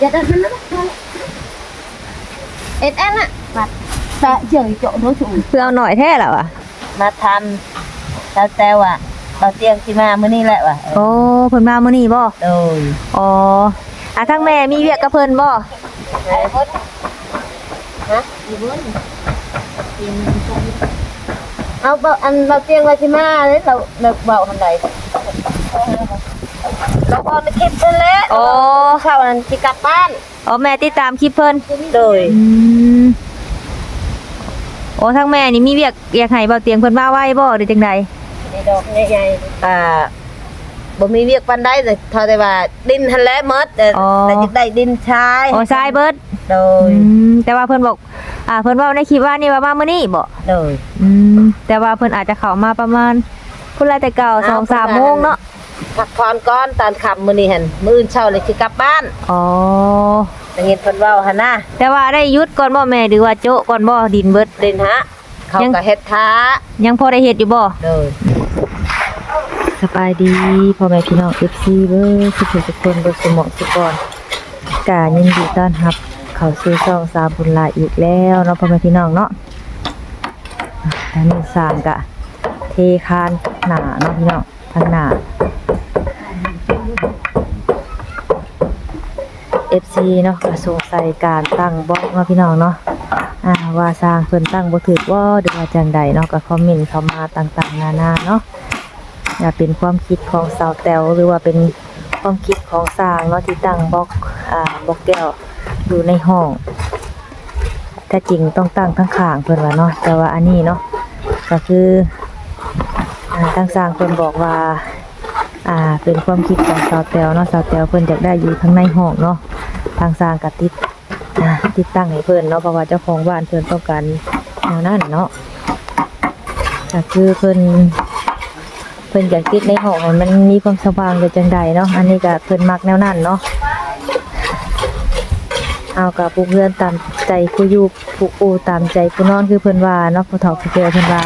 Dạ đó nó nó Ết ăn ạ Mặt Tạ trời chỗ nó chủ เพื่อเอาหน่อยแท้แล้วอะมาทำตาแต้วอะเราเตียงที่มามื้อนี้แหละว่ะโอ้เพิ่นมามื้อนี้บ่โดยอ๋ออะทั้งแม่มีเวียกกับเพิ่นบ่ฮะอยู่บนเอาเบาอันเราเตี คลิปนั่นแหละโอ้เข้าอันที่กลับบ้านอ๋อแม่ติดตามคลิปเพิ่นโดยอืมโอ้ทั้งแม่นี่มีเวียกอยากให้เบาเตียงเพิ่นมาไว้บ่หรือจังใดในดอกใหญ่ๆอ่าบ่มีเวียกปานใดแต่เท่าแต่ว่าดินทันแล้วหมดแต่แต่จะได้ดินชายโอ้ทรายเบิดโดอืยมแต่ว่าเพิ่นบอก อ่าเพิ่นเว้าในคลิปว่านี่ว่ามามื้อนี้บ่โดย อืมแต่ว่าเพิ่นอาจจะเข้ามาประมาณพุ่นละแต่เก่าอ้าว2 3โมงเนาะ พักผ่อนก่อนตอนค่ำมื้อนี้หั่นมื้ออื่นเช้าเลยสิกลับบ้านอ๋อได้ยินเพิ่นเว้าหั่นนะแต่ว่าได้หยุดก่อนบ่แม่หรือว่าโจะก่อนบ่ดินเบิดเด่นฮะเขายัง ก็เฮ็ดท้ายังพอได้เฮ็ดอยู่บ่โดยสบายดีพ่อแม่พี่น้อง FC เบ้อทุกผู้ทุกคนเบ่สมองสุกรกายินดีต้อนรับ เข้าสู่ช่องสามบุญหลายอีกแล้วเนาะพ่อแม่พี่น้องเนาะอะทางนี้สร้างกะเทคานหน้าเนาะพี่น้อง ทางหน้า FC เนาะก็สงใสัยการตั้งบล็อกเนาะพี่น้องเนาะอ่าว่าสร้างเพิ่นตั้งบ่ถูกว่าหรือว่าจังใดเนาะก็คอมเมนต์เข้ามาต่างๆ นานาเนาะอยากเป็นความคิดของสาวแตวหรือว่าเป็นความคิดของสร้างเนาะที่ตั้งบล็อกอ่าบล็อกแก้วอยู่ในห้องถ้าจริงต้องตั้งทั้งข้างเพิ่นว่าเนาะแต่ว่าอันนี้เนาะก็คือ ทางสร้างเพิ่นบอกว่า อ่า เป็นความคิดของสาวแตวเนาะสาวแตวเพิ่นอยากได้อยู่ข้างในห้องเนาะทางสร้างก็ติดอ่าติดตั้งให้เพิ่นเนาะเพราะว่าเจ้าของบ้านเพิ่นต้องการแนวนั้นเนาะก็คือเพิ่นเพิ่นอยากติดในห้องให้มันมีความสว่างอยู่จังใดเนาะอันนี้ก็เพิ่นมักแนวนั้นเนาะเอากับผู้เพื่อนตามใจผู้อยู่ผู้อูตามใจผู้นอนคือเพิ่นว่าเนาะผู้เฒ่าผู้แก่เพิ่นว่า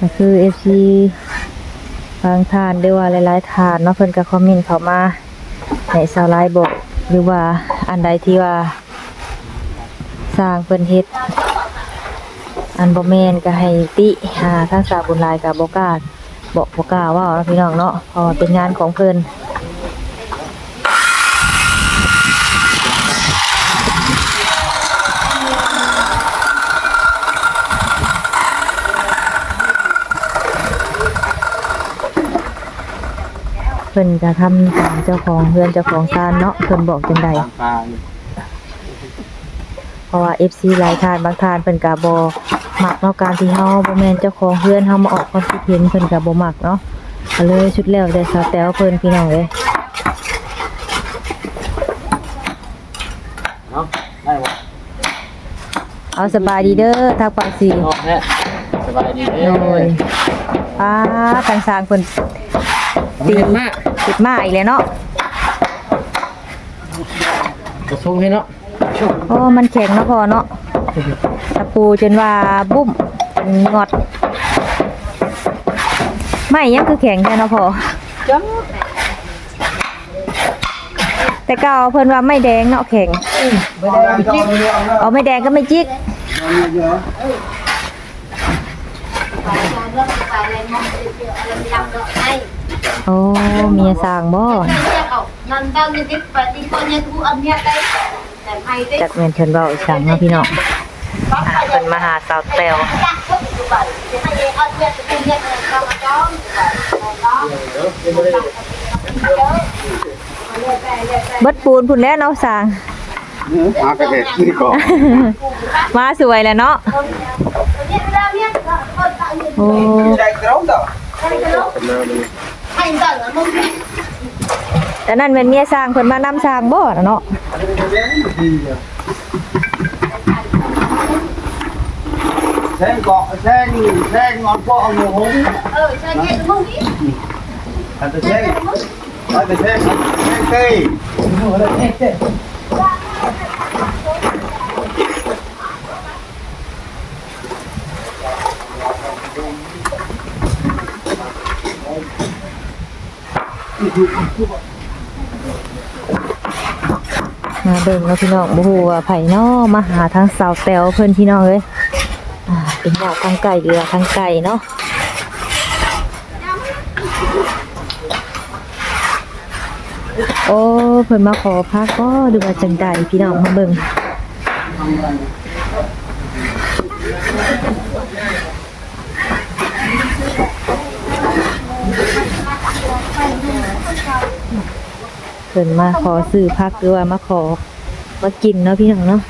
ก็คือ FC บางทานหรือว่าหลายๆทานเนาะเพิ่นก็คอมเมนต์เข้ามาในสาวไลน์บอกหรือว่าอันใดที่ว่า สร้างเพิ่นเฮ็ดอันบ่แม่นก็ให้ติหาทางสาวบุญหลายก็บ่กล้าบอกบ่กล้าว่าเนาะพี่น้องเนาะเพราะเป็นงานของเพิ่น พิ่นจะทำตามเจ้าของเพื่อนเจ้าของซานเนาะเพิ่นบอกจังใดปลาเพราะว่า FC หลายทานบางทานเพิ่นก็บ่มักเนาะการที่เฮาบ่แม่นเจ้าของเพื่อนเฮามาออกความคิดเห็นเพิ่นก็บ่มักเนาะก็เลยชุดแล้วแต่สาวแต๋วเพิ่นพี่น้องเอ้ยเนาะได้บ่เอาสบายดีเด้อทางปากสีเนาะแม่สบายดีเด้โอ้ยป้าทางสร้างเพิ่น ตีมากติดมาอีกแล้วเนาะกระชงให้เนาะโอ้มันแข็งเนาะพอเนาะตะปูจนว่าบุ้มงอด ไม่ยังคือแข็งแค่เนาะพอจังแต่เก่าเพิ่นว่าไม่แดงเนาะแข็งบ่ได้จิกเอาไม่แดงก็ไม่จิกโอ้เมียสร้างบ่นั่นตอนนี้ติดไปที่คนยัง กูอันเนี้ยได้แต่ไผได้จักแม่นเพิ่นเว้าอีสังเนาะพี่น้องอ่าเพิ่นมาหาสาวแตวจักก็อยู่บ้านจะให้เอาเนี้ยเป็นเนี้ยก็มาจ้องจ้องเบิดปูนพุ่นแล้วเนาะสร้างหากระเด็ดนี่ก่อนมาสวยแล้วเนาะเนี่ยเวลาเนี่ยคนตายอยู่โอ้ ได้กระดอกให้กันเนาะให้กันแล้วมึงแต่นั่นแม่นเมียสร้างเพิ่นมานำสร้างบ่น่ะเนาะแทงเกาะแทงแทงงอนพ่อเอาหนูหงเออใช่เนี่ยมึงนี่อันจะแทง Ở đây xem, xem cây. มาเบิ่งเนาะพี่น้องบูฮูว่าไผเนาะมาหาทางสาวแตวเพิ่อนพี่น้องเอ้ยเป็นญาติทางไก่เรือทางไก่เนาะโอ้เพิ่นมาขอพักก็ดูว่าจังใดพี่น้องมาเบิ่ง พิ่นมาขอซื้อพักหรือว่ามาขอมากินเนาะพี่น้องเนาะ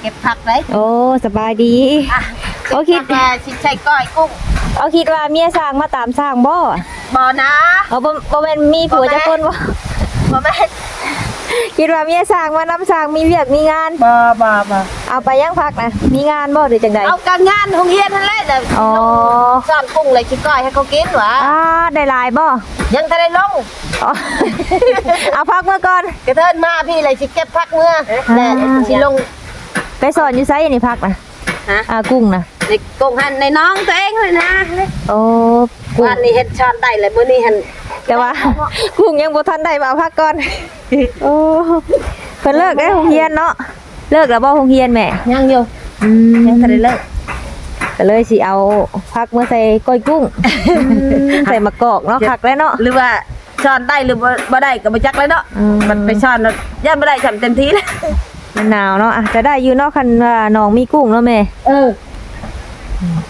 เก็บผักไว้โอ้สบายดีโอ้คิดแม่สิใช้ก้อยกุ้งเอาคิดว่าเมียสร้างมาตามสร้างบ่บ่นะเอาบ่บ่แม่นมีผัวจักคนบ่บ่แม่น คิดว่าเมียสร้างมานำสร้างมีเวียกมีงาน บ่บ่บ่เอาไปยังพักนะมีงานบ่หรือจังใดเอาการงานโรงเรียนนั่นแหละเดี๋ยวอ๋อซ่อนกุ้งเลยสิก้อยให้เขากินหวะอ่าได้หลายบ่ยังทันได้ลงอ๋อเอาพักเมื่อก่อนกระเทินมาพี่เลยสิเก็บผักเมื่อแน่สิลงไปสอนอยู่ไสนี่พักนะฮะอ่ากุ้งนะในกุ้งหันในน้องตัวเองเลยนะโอ้กุ้งวันนี้เฮ็ดช้อนได้เลยมื้อนี้หัน แต่ว่ากุ้งยังบ่ทันได้มาเอาพักก่อนโอ้เพิ่นเลิกได้โรงเรียนเนาะเลิกแล้วบ่โรงเรียนแม่ยังอยู่อืมยังทันได้เลิกก็เลยสิเอาพักเมื่อใส่ก้อยกุ้งใส่มะกอกเนาะคักแล้วเนาะหรือว่าช้อนได้หรือบ่บ่ได้ก็บ่จักเลยเนาะอืมมันไปช้อนแล้วย่านบ่ได้ทำเต็มที่แล้วมันหนาวเนาะอะจะได้อยู่เนาะคันว่าน้องมีกุ้งเนาะแม่เออ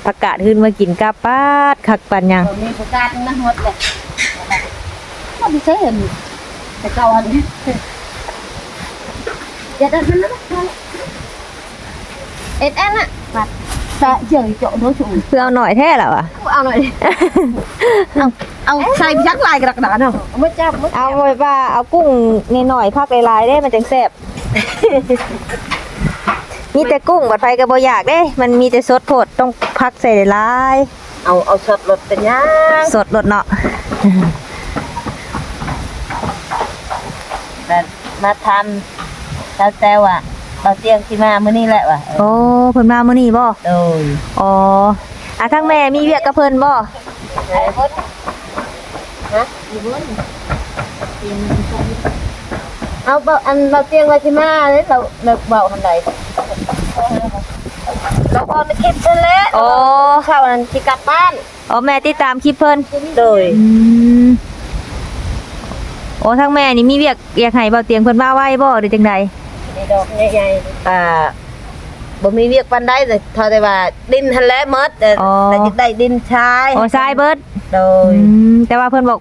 ประกาศขึ้นมากินกาปาดคักปันยังมีประกาศนะหมดเลย ก็ไม่ใช่เห็นแต่เก่าอันนี้อย่าดันมันนะเอ็ดแอนอะปัดแตะเจอโจโน้ตสูงเพื่อเอาหน่อยแท้แล้วอะเอาหน่อยดิเอาเอาใส่ยักษ์ลายกระดาษเนาะเอาไม่จับไม่เอาไว้ว่าเอากุ้งหน่อยๆพักหลายๆได้มันจังแซ่บมีแต่กุ้งบัดไฟก็บ่อยากเด้ มันมีแต่สดโพดต้องพักใส่หลาย เอาเอาสดรถเป็นยังๆสดรสเนาะ แต่มาทำแล้วแต่ว่าเราเตียงที่มามื้อนี้แหละว่ะโอ้เพิ่นมามื้อนี้บ่โดยอ๋ออะทั้งแม่มีเวียกกับเพิ่นบ่ไอ้คนฮะอีบุญเอาเบาอันเราเตียงไว้ที่มาเลยเราเราเบาทันใดเราเอาในคลิปนั่นแหละโอ้เข้าอันที่กลับบ้านอ๋อแม่ติดตามคลิปเพิ่นโดยอืม โอ้ทั้งแม่นี่มีเวียกอยากให้เบาเตียงเพิ่นมาไว้บ่หรือจังใดในดอกใหญ่ๆอ่าบ่มีเวียกปานใดแต่เท่าแต่ว่าดินทันแล้วหมดแต่แต่จะได้ดินชายอ๋อทรายเบิดโดยอืมแต่ว่าเพิ่นบอก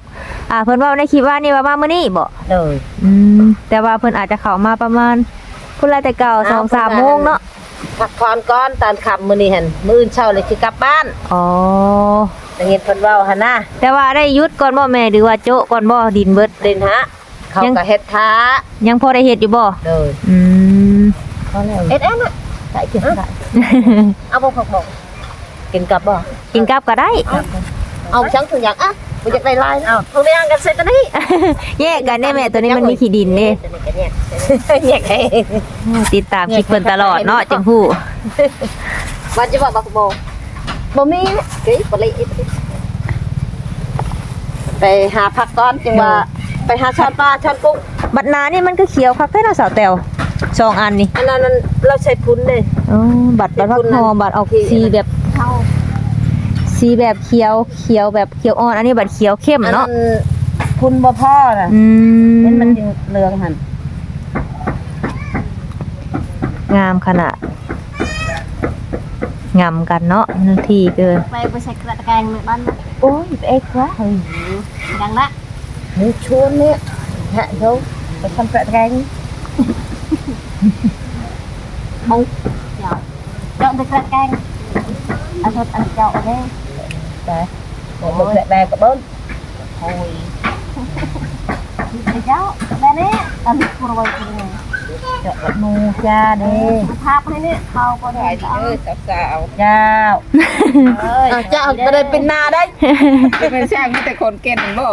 อ่า เพิ่นเว้าในคลิปว่านี่ว่ามามื้อนี้บ่โดยอืมแต่ว่าเพิ่นอาจจะเข้ามาประมาณพุ่นละแต่เก่าอ้าว2 3โมงเนาะ พักผ่อนก่อนตอนค่ำมื้อนี้หั่นมื้ออื่นเช้าเลยสิกลับบ้านอ๋อได้เห็นเพิ่นเว้าหั่นนะแต่ว่าได้หยุดก่อนบ่แม่หรือว่าโจะก่อนบ่ดินเบิด เดินฮะเขายัง ก็เฮ็ดท้ายังพอได้เฮ็ดอยู่บ่โดยอืม เอ็ดแอนน่ะใส่กินได้เอาบ่พกบ่กินกลับบ่กินกับก็ได้เอาจังทุกอย่างอะ บ่อยากได้ลายเอาทุกอย่างกันเสร็จตอนนี้แยกกันได้แม่ตัวนี้มันมีขี้ดินเด้ตัวนี้ก็แยกแยกให้ติดตามคลิปเพิ่นตลอดเนาะจังฮู้ว่าจะบอกบักโบบ่มีเก๋บ่เลยไปหาผักก่อนจังว่าไปหาช้อนปลาช้อนกุ้งบัดนานี่มันก็เขียวคักแท้เนาะสาวแตวสองอันนี่อันนั้นมันเราใช้พุ้นเลยอ๋อบัตรบัตรพักหอบัตรออกสีแบบเข้า สีแบบเขียวเขียวแบบเขียวอ่อนอันนี้บัตรเขียวเข้มอันนั้เนาะนพุ้นบ่พ่อน่ะอืเห็นมมันจึงเหลืองหั่นงามขนาดงามกันเนาะนาทีเกินไปไปใส่กระตะแกรงในบ้านนะโอ้ยเอ็กซ์วะเฮ้ยดังละหนูชวนเนี่ยฮะเดี๋ยวไปทำกระแกงบงเดี๋ยวเจาะไปกระตะแกรงอันทดอันเจาะได้ไปบอกมึงแบกกับเบิ้ลโอ้ยไปเจาะแบบนี้อันนี้กลัวไปกลัวเจาะหมูจ้าเด้ ภาพให้นี่เขาก็ได้เอาเจ้าเจ้าเจ้าก็ได้เป็นนาได้เป็นช่างมีแต่คนเก่งบ่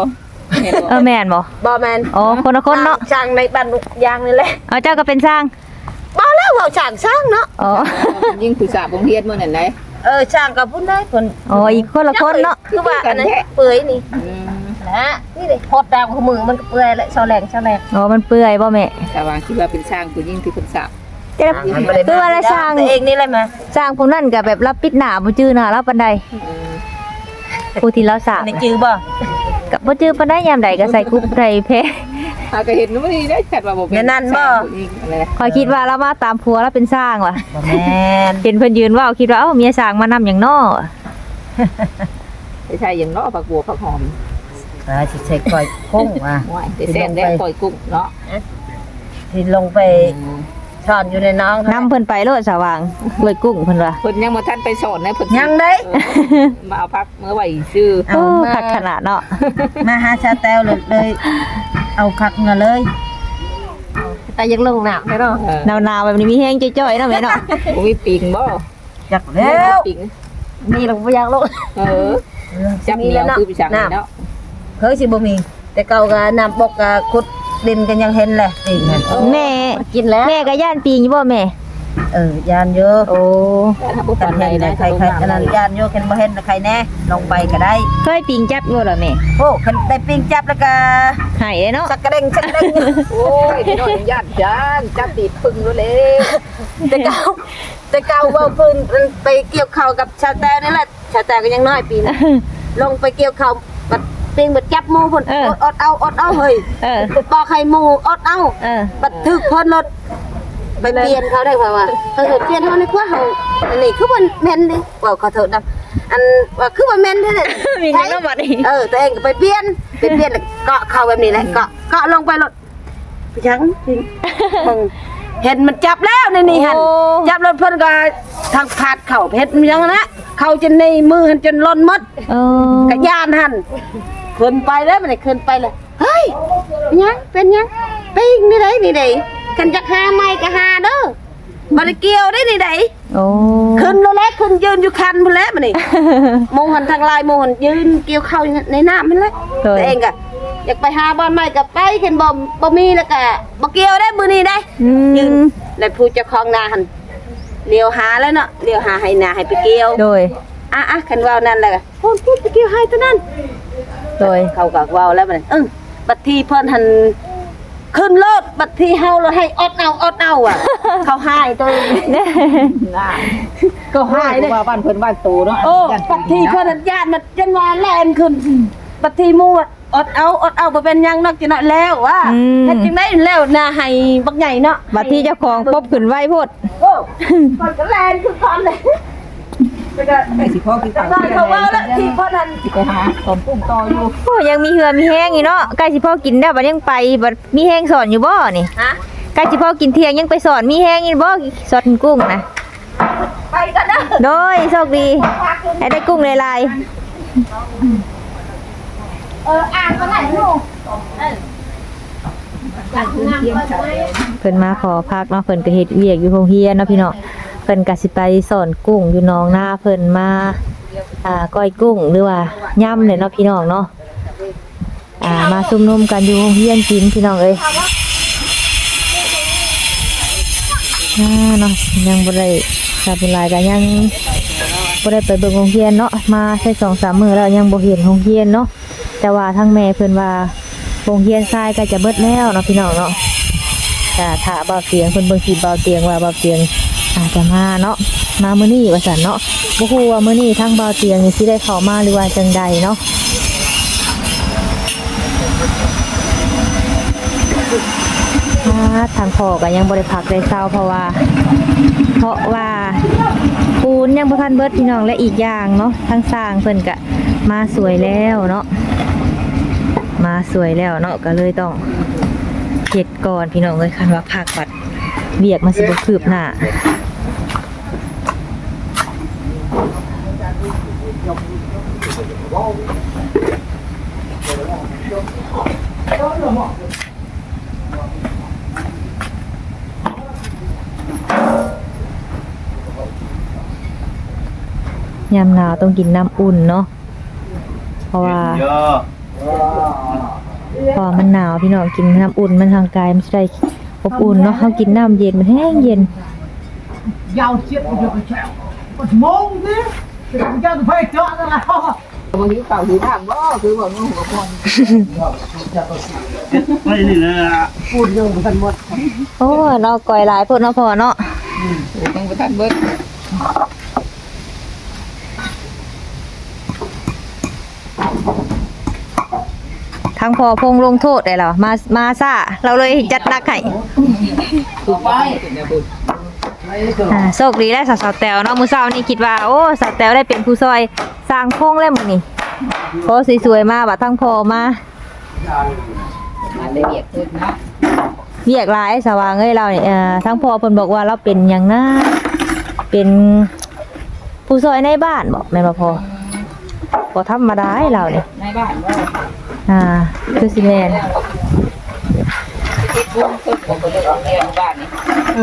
เห็นบ่เออแม่นบ่บ่แมนอ๋อคนละคนเนาะช่างในบ้านลูกยางนี่แหละเอาเจ้าก็เป็นสร้างบ่แล้วเว้าช่างช่างเนาะอ๋อยิ่งผู้สาวผมเฮียนมื้อนั้นไหน เออช่างกับพุ่นได้คนอ๋ออีกคนละคนเนาะคือว่าอันนั้นเปื่อยนี่นะนี่เลยโคตรดาวของมือมันก็เปื่อยแล้วชอแรงชอแรงอ๋อมันเปื่อยบ่แม่แต่ว่าคิดว่าเป็นช่างผู้ยิ่งที่คนสาวเจ้าคือว่าละสร้างตัวเองนี่แหละมาสร้างพวกนั้นก็แบบรับปิดหน้าบ่จื้อหน้ารับปานใดผู้ที่เราสร้างในจื้อบ่ก็บ่จื้อปานใดยามใดก็ใส่กรุ๊ปใส่เพ หาก็เห็นบ่ดีได้จัดว่าบ่เป็นช่างผู้ยิ่งอะไรคอยคิดว่าเรามาตามผัวแล้วเป็นสร้างว่ะบ่แม่นเห็นเพิ่นยืนเว่าคิดว่าเอ้าเมียสร้างมานำหยังน้อไม่ใช่อย่างเนาะผักบัวผักหอมอ่าสิใส่ก้อยคุ้งว่ะว้ายแต่แซ่บได้ปล่อยกุ้งเนาะที่ลงไปซ่อนอยู่ในน้องนำเพิ่นไปโลดสว่างกล้วยกุ้งเพิ่นว่า เพิ่นยังบ่ทันไปสอนนะเพิ่นยังได้มาเอาพักเมื่อไหร่ชื่อเอาโอ้มาคักขนาดเนาะมาหาชาแตวเลยเลย เอาคักเงาเลยแต่ยังลงหนักไม่ต้องหนาวๆแบบนี้มีแห้งจ้อยๆเนาะแม่เนาะบ่มีปิงบ่อยากแล้วปิงมีหรอกบ่อยากลงเออจับเหนียวคือพี่ช่างนี่เนาะเคยสิบ่มี แต่เก่าก็น้ำบกก็ขุดดินกันยังเห็นเลยจริงหั่นแม่กินแล้วแม่ก็ย่านปีงอยู่บ่แม่ เออยานเยอะโอ้ถ้าบ่กันเห็นนะใครใครอันนั้นยานเยอะเห็นบ่เห็นใครแน่ลงไปก็ได้เคยปีงจับอยู่เหรอแม่โอ้คันได้ปิงจับแล้วก็หายเลยเนาะสักกระเด้งสักกระเด้งโอ้ยนี่น้อยญาติจานจับติดปึงแล้เลยแต่เก่าแต่เก่าเว่าเพิ่นไปเกี่ยวเข้ากับชาแตวนี่แหละชาแตวก็ยังน้อยปีนลงไปเกี่ยวเข้าวบัดปิ้งบัดจับหมูพิ่นอดอดเอาอดเอาเฮ้ยเออบอกให้หมูอดเอาเออบัดถึกเพิ่นรถ ไปเปลี่ยนเขาได้ค่ะว่าเออเปลี่ยนเฮาในกว่าเฮาอันนี้คือบ่แม่นดิว่าขอโทษนํอันว่าคือบ่แม่นเด้อมีหยังนำบัดนี้เออตัวเองก็ไปเปลี่ยนไปเปลี่ยนแล้วเกาะเข้าแบบนี้แหละเกาะเกาะลงไปรถพี่ชังจริงมึงเห็นมันจับแล้วในนี่หั่นโอ้จับรถเพิ่นก็ทางผาดเข่าเพชรมันยังนะเข้าจนในมือหันจนล้นหมดเออกระยานหันขึ้นไปแล้วมันได้ขึ้นไปเลยเฮ้ยเป็นยังเป็นยังปิ้งนี่ไดนี่ได กันจักหาไม่ก็หาเด้อบ่ได้เกี่ยวได้นี่ไดโอ้ขึ้นแล้วแหละขึ้นยืนอยู่คันพุ่นแล้วมันนี่โมหันทางลายโมหันยืนเกี่ยวเข้าอยู่ในน้ำมันเลยโดยตัวเองก็อยากไปหาบ้านใหม่ก็ไปเห็นบ่บ่มีแล้วก็บ่เกี่ยวได้มื้อนี้ได้ อืยืนมแล้วผู้เจ้าของนาหันเลี้ยวหาแล้วเนาะเลี้ยวหาให้นาให้ไปเกี่ยวโดย อะอะคันเว้านั่นแหละก็พูดพูดไปเกี่ยวให้ตัวนั้น โดยเขาก็เว้าแล้วมันเออบัดทีเพิ่นหัน ขึ้นรถบัดทีเฮาเราให้อดเอาอดเอาอะ เขาหายตัวเองน่าก็หายเด้ว่าบ้านเพิ่นบ้านโตเนาะโอ้บัดทีเพิ่นหันญาติมันจนว่าแล่นขึ้นบัดทีหมู่อะอดเอาอดเอาบ่เป็นหยังนอกจากนั้นแล้วว่าเฮ็ดจังได๋แล้วนาให้บักใหญ่เนาะบัดที่เจ้าของปบขึ้นไว้โพดโอ้มันก็แล่นขึ้นก่อนเลย ไปก็ไอ้สิพ่อกินข้าวตอนเขาเว้าแล้วทีเพิ่นหันไปหาตอนปุ้งต่ออยู่โอ้ยังมีเหือมีแห้งอยู่เนาะใกล้สิพ่อกินได้วบัดยังไปบัดมีแห้งสอนอยู่บ่นี่ฮะใกล้สิพ่อกินเที่ยงยังไปสอนมีแห้งอยู่บ่สอนกุ้งนะไปกันนะโดยโชคดีให้ได้กุ้งลายเอออ่านก็ได้ลูกๆเพิ่นมาขอพักเนาะเพิ่นก็เฮ็ดเวียกอยู่โรงเรียนเนาะพี่เนาะ เพิ่นก็สิไปสอนกุ้งอยู่หนองหน้าเพิ่นมาอ่าก้อยกุ้งหรือว่าย่ำเลยเนาะพี่น้องเนาะอ่ามาซุ่มนุมกันอยู่โรงเรียนกินพี่น้องเอ้ยอ่าเนาะยังบ่ได้ถ้าเป็นลายก็ยังบ่ได้ไปเบิ่งโรงเรียนเนาะมาใช้2-3มื้อแล้วยังบ่เห็นโรงเรียนเนาะแต่ว่าทางแม่เพิ่นว่าโรงเรียนทรายก็จะเบิดแล้วเนาะพี่น้องเนาะแต่ถ้าเบาเสียงเพิ่นเบิ่งสิเบาเตียงว่าเบาเตียง อาจจะมาเนาะมามื้อนี้ว่าซั่นเนาะบ่ฮู้ว่ามื้อนี้ทางเบาเตียงนี่สิได้เข้ามาหรือว่าจังใดเนาะอ่าทางพ่อก็ยังบ่ได้พักได้เช้าเพราะว่า เพราะว่าปูนยังบ่ทันเบิดพี่น้องและอีกอย่างเนาะทางสร้างเพิ่นก็มาสวยแล้วเนาะมาสวยแล้วเนาะก็เลยต้องเจ็ดก่อนพี่น้องเลยคันว่าภาคบัตรเบียกมาสิบคืบหน้า ยามหนาวต้องกินน้ำอุ่นเนาะ เพราะว่าพอมันหนาวพี่น้องกินน้ำอุ่นมันทางกายมันจะได้อบอุ่นเนาะเขากินน้ำเย็นมันแห้งเย็นยาวเชียดมันจะไปแฉะมันมงดิแต่ยังไปเจาะอะไร บางทีเก่าหิวน้ำบ่คือบ่งูหัวคนไม่นี่นะ phun đường của thần một โอ้เนาะก่อยหลายพวกเนาะพอเนาะต้องไปทันเบิดทางพอพงลงโทษได้แล้วมามาซ่าเราเลยจัดหนักให้ไป อ่าโชคดีได้สาวๆแตวเนาะมื้อเช้านี่คิดว่าโอ้สาวแตวได้เป็นผู้ซอยสร้างโครงแล้วมื้อนี้โพสวยๆมาบัดทั้งพอมามันได้เบียดขึ้นเนาะเรียกหลายสว่างเอ้ยเราเนี่ยเอ่อทั้งพอเพิ่นบอกว่าเราเป็นหยังนะเป็นผู้ซอยในบ้านบอกแม่นบ่พอบ่ธรรมดาให้เราเนี่ยในบ้านบ่อ่าคือสิแม่นที่บุ้งขึ้นผมก็เลยออกแนวบ้านนี่ เอ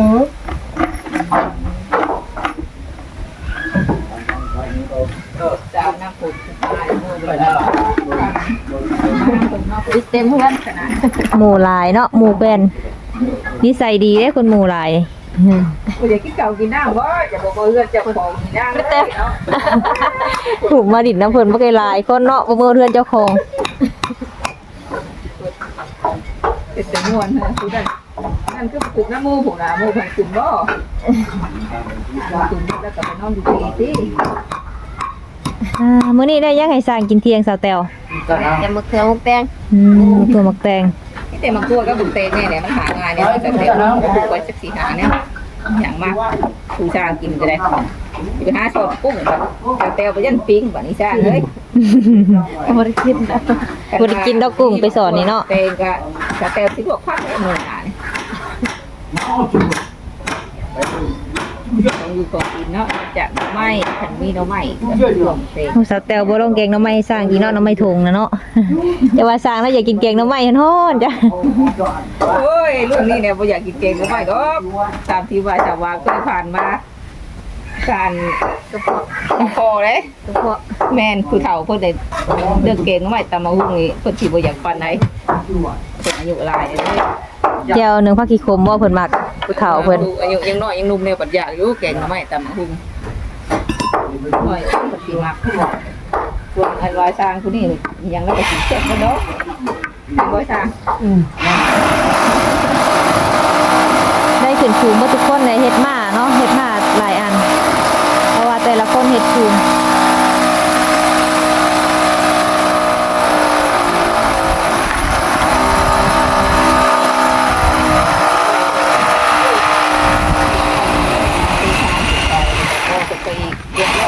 อจะ เอาน้ำผุดตายมือไปแล้วเต็มเพื่อนหมู่หลายเนาะหมู่เป็นนิสัยดีเด้คนหมู่หลายอืมกูอยากกินเก่ากินน้ำบ่จะบอกว่าเอื้อนจะของกินน้ำเต็มถูกมาดิดน้ำเพิ่นบ่เคยหลายคนเนาะบ่มือเทือนเจ้าของเป็นจำนวนนะคือนั่นนั่นคือปลูกน้ำมูผมนะมูผันตุ่มบ่ตุ่มแล้วก็ไปนอนอยู่ที่สิ อ่ามื้อนี้ได้ยังให้สร้างกินเที่ยงสาวแตวจะมาเครื่องมุกแตงอืมตัวหมักแตงแต่บางตัวก็บุกเตงเนี่ยเนี่ยมันหางานเนี่ยมันจะเต็มปลูกไว้สักสี่หาเนี่ยอย่างมากผู้ชางกินจะได้ไปหาชอบกุ้งแบบแต่เตวไปยันปิ้งแบบนี้ช่างเลยบริคิดนะบ่ได้กินดอกกุ้งไปสอนนี่เนาะเตงก็แต่เตวที่ลวกพักเนี่ยมือหาเนี่ยต้ องอยู่ก่อนกินเนาะจากไม้ขันมีเนาะไม้รวมเตงสาวแตวบ่ลงแกงหน้ำไม้ให้สร้างกินเนาะหน้ำไม้ทงนะเนาะแต่ว่าสร้างแล้วอยากกินแกงหน้ำไม้ฮ้อนๆจ้ะโอ้ยรุ่นนี้เนี่ยบ่อยากกินเก่งก็ไม่ดอกตามที่ว่าชาววาเคยผ่านมาการกระเพาะกระเพาะเลยกระเพาะแม่นผู้เฒ่าเพิ่นได้เลือกเก่งก็ไม่ตามมาหุ้งนี่เพิ่นสิบ่อยากปานใดเพิ่นอายุหลายเลย แจ่วหนึงผักขี้ขมบ่เพิ่นมักผู้เฒ่าเพิ่นอายุยังน้อยยังหนุ่มเนี่ยปัญญาอยู่เก่งก็ไม่ตามมาหุ้งน้อยเพิ่นสิมักส่วนไอ้วายสร้างผู้นี้ยังแล้วก็สิเจ็บบ่ดอกเป็นบ่สร้างได้ขึ้นสูงบ่ทุกคนเลยเฮ็ดมาเนาะเฮ็ดมาหลายอัน เพราะว่าแต่ละคนเฮ็ดสูง จะไปอีกเดือนละ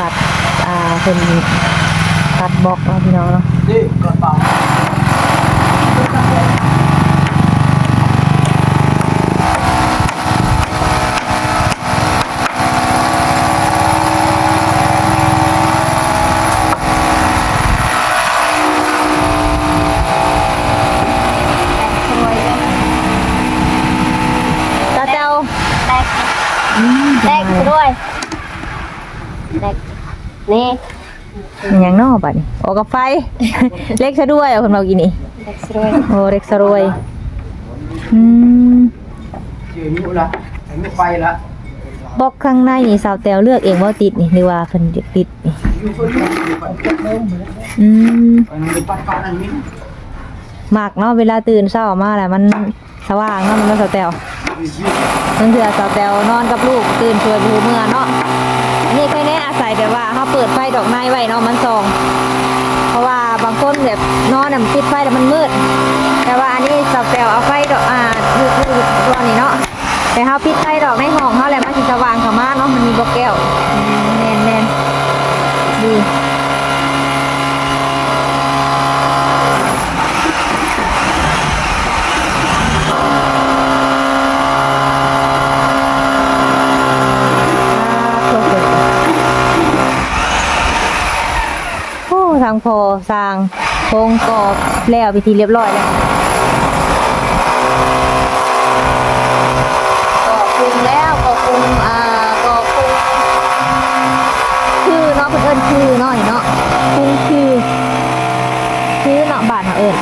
ตัดอ่า เพิ่นตัดบล็อกเนาะพี่น้องเนาะ đi còn bảo ตาเจ้าแตกแตกด้วยแตกนี่ มันหยังเนาะบัดนี้ออกกับไฟ เล็กซะด้วยเอาเพิ่นมากินนี่แตกสวยโอ้เล็กซะรวยอืม chỉ nhũ là anh mới bay là บล็อกข้างในนี่สาวแตวเลือกเองว่าติดนี่หรือว่าเพิ่นติดนี่อืม anh mới bắt con anh mới มากเนาะเวลาตื่นเช้ามาแล้วมันสว่างเนาะมันก็สาวแตวเพิ่นเถื่อสาวแตวนอนกับลูกตื่นช่วยผู้เมื่อเนาะอันนี้แค่นี้อาศัยแบบว่าเฮา เปิดไฟดอกไม้ไว้เนาะมันส่องเพราะว่าบางคนแบบนอนน่ะปิดไฟแล้วมันมืด แต่ว่าอันนี้สาวแตวเอาไฟดอกอ่าดูดูตัวนี้เนาะแต่เฮาปิดไฟดอกในห้องเฮาแล้วมันสิสว่างเข้ามาเนาะมันมีบอกแก้วแน่นแน่นดี สร้างโครงกรอบแล้วพิธีเรียบร้อยแล้วก็ปรุงแล้วก็ปรุงอ่าก็ปรุงคือเนาะเพิ่นเอิ้นคือเนาะนี่เนาะปรุงคือคือเนาะบานเฮาเอิ้น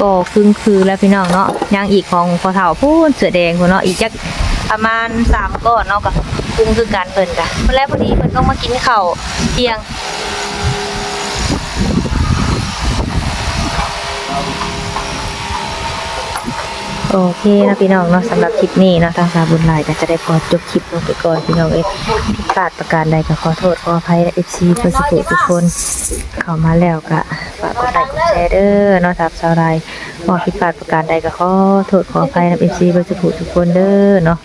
ก็คึงคือแล้วพี่น้องเนาะยังอีกของพอเฒ่าพูนเสือแดงพุ่นเนาะอีกจัก ประมาณ3ก้อนเนาะก็ปรุงคือการเพิ่นจ้ะเมื่อแรกพอดีเพิ่นต้องมากินข้าวเที่ยงโอเคนะพี่น้องเนาะสำหรับคลิปนี้เนาะทางสาบุญหลายก็จะได้ขอจบคลิปลงไปก่อนพี่น้องเอ้ยผิดพลาดประการใดก็ขอโทษขออภัยเอฟซีเพื่อนสุทุกคน เข้ามาแล้วก็ฝากกดไลค์กดแชร์เด้อเนาะทับสาวไร บอกผิดพลาดประการใดก็ขอโทษขออภัยนะเอฟซีเพื่อนสุทุทุกคนเด้อเนาะ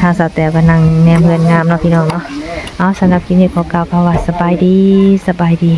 ทางสาวแต่ก็นั่งแนมเงินงามเนาะพี่น้องเนาะเอาสำหรับคลิปนี้ขอกล่าวคำว่าสบายดีสบายดี